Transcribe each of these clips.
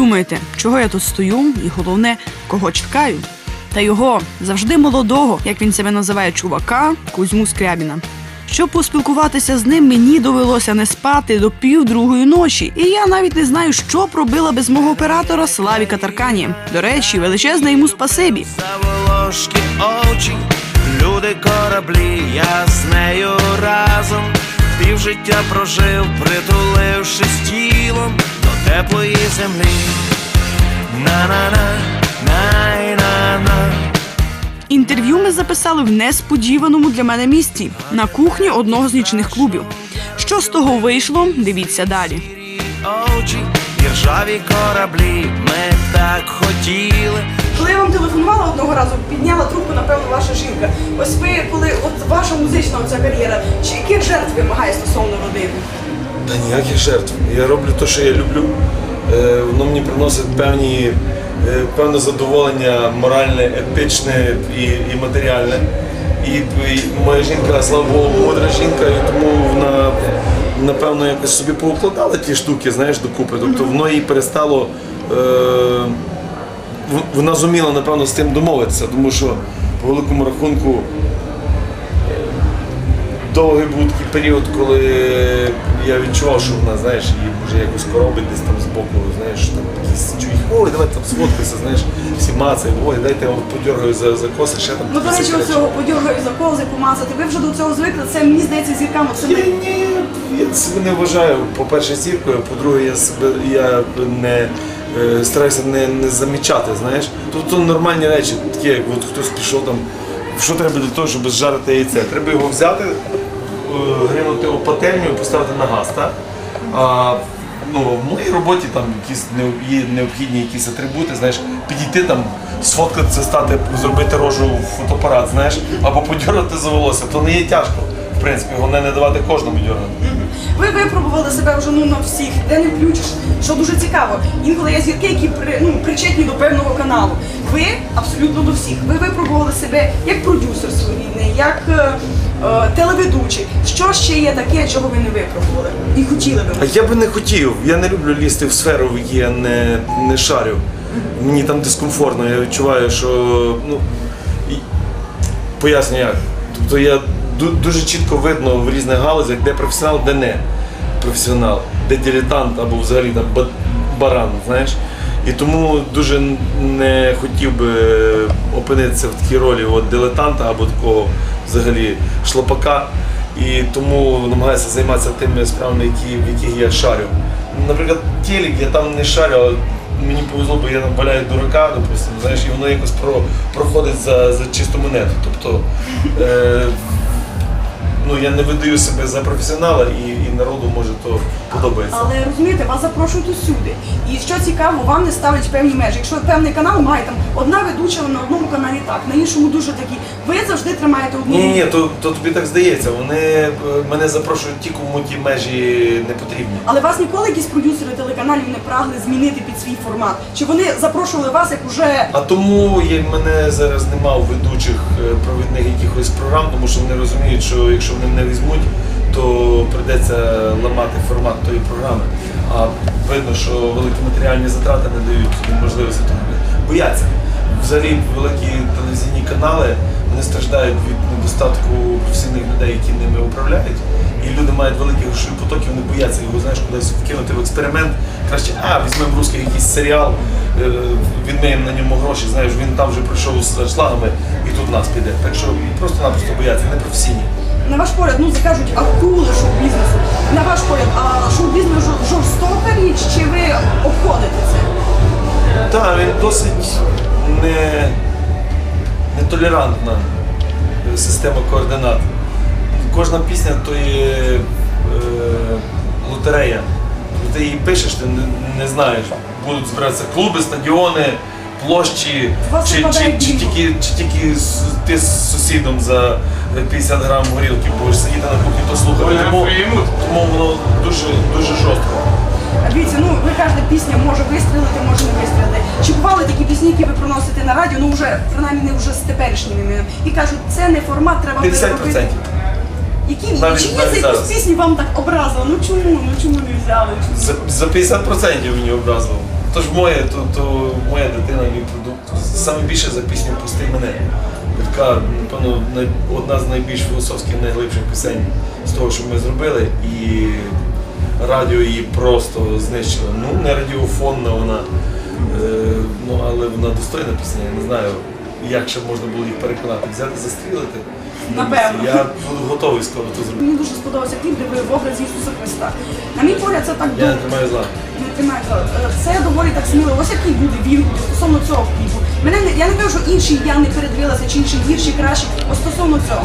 думаєте, чого я тут стою, і головне, кого чекаю? Та його завжди молодого, як він себе називає, чувака Кузьму Скрябіна. Щоб поспілкуватися з ним, мені довелося не спати до півдругої ночі, і я навіть не знаю, що б робила без мого оператора Славіка Таркані. До речі, величезне йому спасибі. Заволошки очі, люди кораблі, я з нею разом півжиття прожив, притулившись тілом до теплої землі. На-на-на, най-на-на. Інтерв'ю ми записали в несподіваному для мене місці на кухні одного з нічних клубів. Що з того вийшло? Дивіться далі. Очі, і кораблі, ми так хотіли. Коли я вам телефонувала одного разу, підняла трубку, напевно, ваша жінка. Ось ви, коли от ваша музична оця кар'єра, чи яких жертв вимагає стосовно родини? Та ніяких жертв. Я роблю те, що я люблю. Е, Воно мені приносить певні, е, певне задоволення моральне, етичне і, і матеріальне. І, і моя жінка, слава Богу, мудра жінка, і тому вона напевно якось собі поукладала ті штуки, знаєш, докупи. Тобто воно їй перестало. Е, вона зуміла, напевно, з тим домовитися, тому що по великому рахунку довгий був такий період, коли я відчував, що вона, знаєш, її може якось коробить десь там збоку, знаєш, там якісь чують, ой, давай там сфоткайся, знаєш, всі мацають, ой, дайте я вам подергаю за, за коси, ще там. Ну, до речі, оцього подергаю за кози, помазати. Ви вже до цього звикли. Це мені здається зіркам. Це Я, ні, я себе не вважаю, по-перше, зіркою, по-друге, я себе я не е, стараюся не, не замічати, знаєш. Тобто нормальні речі, такі, як от хтось пішов там. Що треба для того, щоб зжарити яйце? Треба його взяти, е, гринути у і поставити на газ, так? А, ну, в моїй роботі там якісь є необхідні якісь атрибути, знаєш, підійти там, сфоткатися, стати, зробити рожу в фотоапарат, знаєш, або подьорати за волосся, то не є тяжко. В принципі, головне не давати кожному дьорнути. ви випробували себе вже ну на всіх, де не включиш. Що дуже цікаво. Інколи є зірки, які при, ну, причетні до певного каналу. Ви абсолютно до всіх. Ви випробували себе як продюсер своєрідний, як е, телеведучий. Що ще є таке, чого ви не випробували? І хотіли би. А я би не хотів. Я не люблю лізти в сферу, я не, не шарю. Мені там дискомфортно, я відчуваю, що. Ну, і... Поясню як. Тобто я дуже чітко видно в різних галузях, де професіонал, де не професіонал, де дилетант або взагалі там баран, знаєш. І тому дуже не хотів би опинитися в такій ролі от, дилетанта або такого взагалі шлопака. І тому намагаюся займатися тими справами, які, в яких я шарю. Наприклад, телек я там не шарю, але мені повезло, бо я там валяю дурака, допустимо, знаєш, і воно якось про, проходить за, за чисту монету. Тобто е, ну, я не видаю себе за професіонала і, і народу може то подобається. Але розумієте, вас запрошують усюди. І що цікаво, вам не ставлять певні межі. Якщо певний канал має там одна ведуча на одному каналі так, на іншому дуже такі. Ви завжди тримаєте одну. Ні, ні, то, то тобі так здається. Вони е, мене запрошують ті, кому ті межі не потрібні. Але вас ніколи якісь продюсери телеканалів не прагли змінити під свій формат? Чи вони запрошували вас як уже А тому є, мене зараз нема у ведучих е, провідних якихось програм, тому що вони розуміють, що якщо вони мене візьмуть, то прийдеться ламати формат тої програми. А видно, що великі матеріальні затрати не дають можливості того. Бояться. Взагалі великі телевізійні канали вони страждають від недостатку професійних людей, які ними управляють. І люди мають великі грошові потоки, вони бояться його знаєш, кудись вкинути в експеримент. Краще, а візьмемо русський якийсь серіал, е, відмиємо на ньому гроші. Знаєш, він там вже пройшов з шлагами і тут нас піде. Так що просто-напросто бояться, не професійні. На ваш погляд, ну закажуть акули шоу-бізнесу. На ваш погляд, а шоу-бізнес жорстока річ, чи ви обходите це? Так, він досить не, нетолерантна е, система координат. Кожна пісня то є е, лотерея. Ти її пишеш, ти не, не знаєш. Будуть збиратися клуби, стадіони, площі, чи, випадає чи, чи, тільки, чи тільки ти з сусідом за 50 грам горілки будеш сидіти на кухні, то слухати. Тому, тому воно дуже, дуже жорстко. Дивіться, ну ви кажете, пісня може вистрілити, може не вистрілити. Чи бували такі пісні, які ви проносите на радіо, ну вже принаймні не вже з теперішніми і кажуть, це не формат, треба 50%. переробити. Які Навіть- чи є навіть це зараз. пісні вам так образили? Ну чому? Ну чому не взяли? Чому? За, за 50% мені образило. то ж моє, то, то моя дитина, мій продукт. Саме більше за пісню Пусти мене. Така, напевно, одна з найбільш філософських, найглибших пісень з того, що ми зробили. І радіо її просто знищило. Ну, не радіофонна вона, е, ну, але вона достойна пісня. Я не знаю, як ще можна було їх переконати. Взяти, застрілити. Напевно. Я буду готовий скоро то зробити. Мені дуже сподобався кліп, де ви в образі Ісуса Христа. На мій погляд, це так Я не добре. тримаю зла. Не тримайте. Е, Це доволі так сміливо. Ось який буде він стосовно цього кліпу. Мене не я не кажу, що інші я не передивилася, чи інші гірші, кращі. Ось стосовно цього.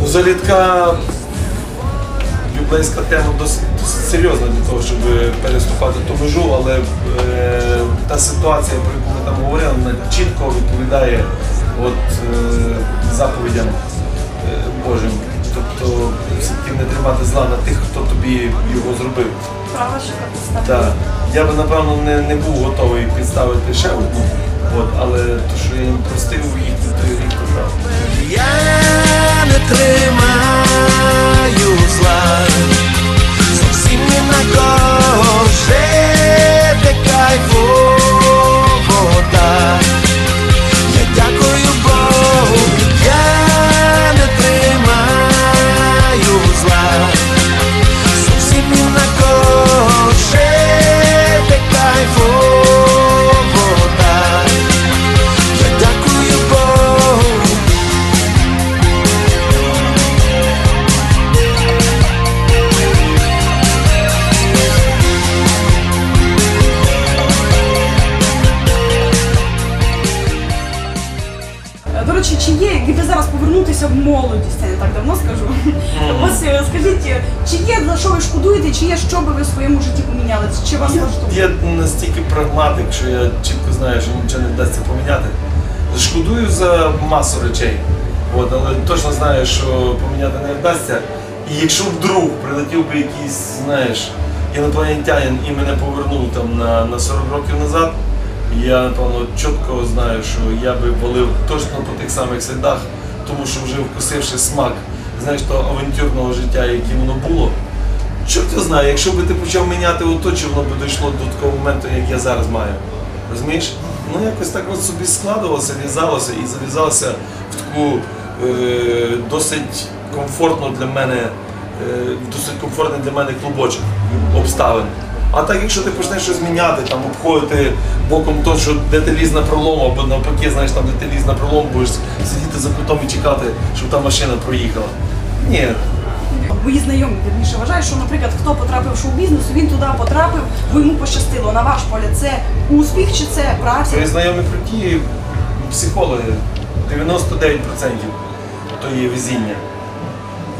Ну, взагалі така біблейська тема досить, досить серйозна для того, щоб переступати ту межу, але е, та ситуація, про яку ми там говорили, вона чітко відповідає от, е, заповідям е, Божим. Тобто все-таки не тримати зла на тих, хто тобі його зробив. Права що Так. Я би напевно не, не був готовий підставити ще одну, от, але то, що я їм простив їх, то рік поправ. Молодість, це не так давно скажу. Ось скажіть, чи є за що ви шкодуєте, чи є що би ви в своєму житті поміняли? Чи вас влаштовує? Я настільки прагматик, що я чітко знаю, що нічого не вдасться поміняти. Шкодую за масу речей, От, але точно знаю, що поміняти не вдасться. І якщо вдруг прилетів би якийсь, знаєш, інопланетянин і мене повернув там на, на 40 років назад, я напевно чітко знаю, що я би валив точно по тих самих слідах, тому що вже вкусивши смак, знаєш, того авантюрного життя, яке воно було. Чорт я знаю, якщо би ти почав міняти ото, чи воно би дійшло до такого моменту, як я зараз маю. Розумієш? Ну якось так от собі складувалося, в'язалося і зав'язалося в таку е, досить комфортну для мене, е, досить комфортний для мене клубочок обставин. А так, якщо ти почнеш щось міняти, там обходити боком то, що де ти ліз на пролом, або навпаки, знаєш, там де ти ліз на пролом, будеш сидіти за кутом і чекати, щоб та машина проїхала. Ні, Мої знайомі вірніше вважають, що, наприклад, хто потрапив в шоу-бізнес, він туди потрапив, бо йому пощастило. На ваш погляд, це успіх чи це праця? Твої знайомі круті психологи. 99% то є везіння.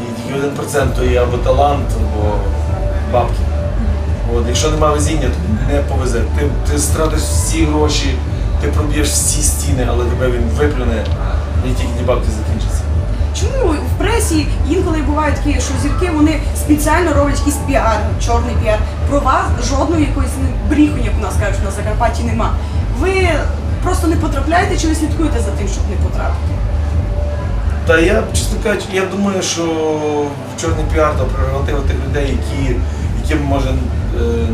І тільки 1% то є або талант, або бабки. От, якщо немає везіння, то не повезе. Ти, ти стратиш всі гроші, ти проб'єш всі стіни, але тебе він виплюне, і тільки ті бабки закінчаться. Чому в пресі інколи бувають такі, що зірки вони спеціально роблять якийсь піар, чорний піар. Про вас жодної якоїсь бріху, як у нас кажуть, на Закарпатті нема. Ви просто не потрапляєте чи ви слідкуєте за тим, щоб не потрапити? Та я, чесно кажучи, я думаю, що чорний піар та прерогатива тих людей, які, яким може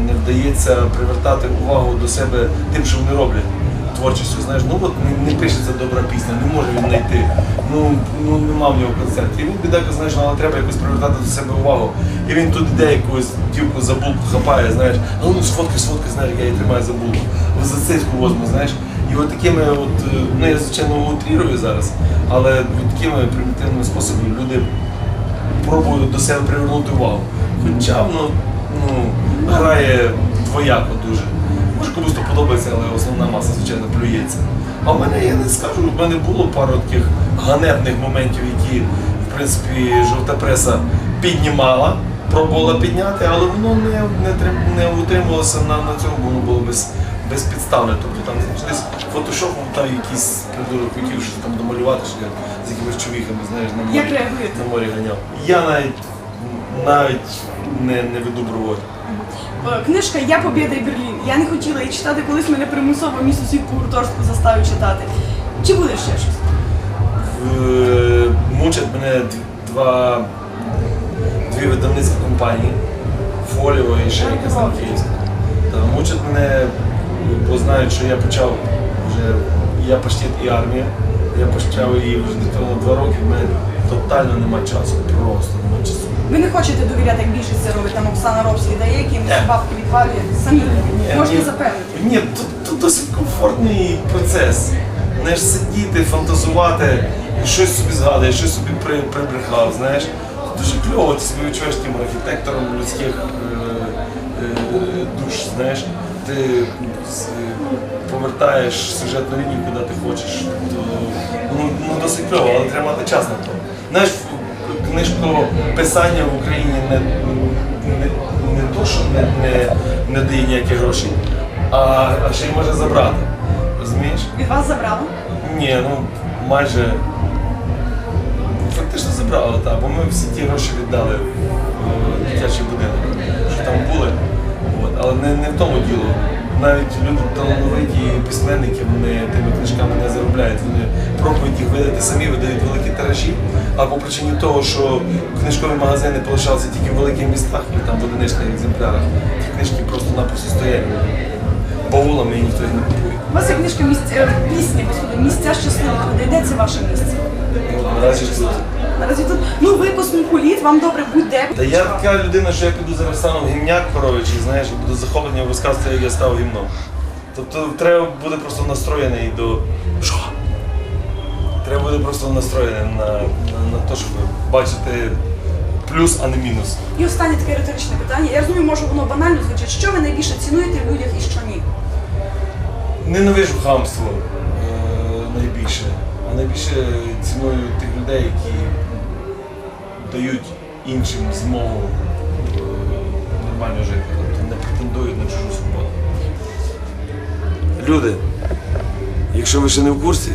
не вдається привертати увагу до себе тим, що вони роблять. Творчістю, знаєш, ну от не, не пишеться добра пісня, не може він знайти. Ну, ну нема в нього концертів. І він бідака, знаєш, ну, але треба якось привертати до себе увагу. І він тут іде якусь дівку за булку хапає, знаєш, ну сфоткай, сфоткай, знаєш, я її тримаю за булку. За цицьку возьму, знаєш. І от такими, от, е, ну я звичайно утрірую зараз, але от такими примітивними способами люди пробують до себе привернути увагу. Хоча воно ну, грає двояко дуже. Може комусь то подобається, але основна маса, звичайно, плюється. А в мене я не скажу, в мене було пару таких ганебних моментів, які, в принципі, жовта преса піднімала, пробувала підняти, але воно не, не, не утримувалося на, на цьому, бо воно було без, безпідставне. Тобто там десь фотошопом там якийсь придурок хотів щось там домалювати, що я з якимись чувіхами, знаєш, на морі, на морі ганяв. Я навіть навіть не, не веду бровою. Е, Книжка Я Побєда і Берлін. Я не хотіла її читати, колись мене примусово мій сусід по гуртожитку заставив читати. Чи буде ще щось? Мучать мене два, дві видавницькі компанії, Фоліо і ще якась там київська. Мучать мене, бо знають, що я почав вже, я почти і армія. Я почав її вже напевно два роки, в мене тотально немає часу, просто немає часу. Ви не хочете довіряти, як більшість це робить, там Оксана Робський дає якимось бабки відвалює. Самі можете запевнити. Ні, тут, тут досить комфортний процес. Знаєш, сидіти, фантазувати, щось собі згадуєш, щось собі при, прибрехав, знаєш. Дуже кльово, ти себе відчуваєш таким архітектором людських е, е, душ, знаєш. Ти повертаєш сюжетну лінію, куди ти хочеш. То, ну, ну, досить кльово, але треба мати час на то. Знаєш, книжко писання в Україні не, не, не то, що не, не, не дає ніякі гроші, а, а ще й може забрати. Розумієш? Від вас забрали? Ні, ну майже фактично забрали, так, бо ми всі ті гроші віддали в е, дитячий будинок, що там були. От, але не, не в тому діло. Навіть люди талановиті письменники, вони тими книжками не заробляють. Вони пробують їх видати самі, видають великі тиражі. А по причині того, що книжкові магазини полишалися тільки в великих містах і там в одиничних екземплярах, ті книжки просто-напросто стоять баулами і ніхто їх не купує. У вас є книжка місць, е, пісні, господи, місця щасливих. Де це ваше місце? Ну, Наразі тут. Наразі тут, ну ви космополіт, вам добре будь-де. Та я така людина, що я піду зараз стану в гімняк корович, і знаєш, і буду захоплення розказувати, як я став гімном. Тобто треба буде просто настроєний до. Що? Треба буде просто настроєний на, на, на те, щоб бачити плюс, а не мінус. І останнє таке риторичне питання. Я розумію, може воно банально звучить. Що ви найбільше цінуєте в людях і що ні? Ненавижу хамство е, найбільше. А найбільше ціную тих людей, які дають іншим змогу е, нормально жити, тобто не претендують на чужу свободу. Люди, якщо ви ще не в курсі,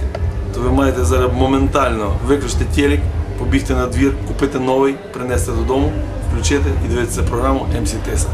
то ви маєте зараз моментально виключити телек, побігти на двір, купити новий, принести додому, включити і дивитися програму MC Тиса.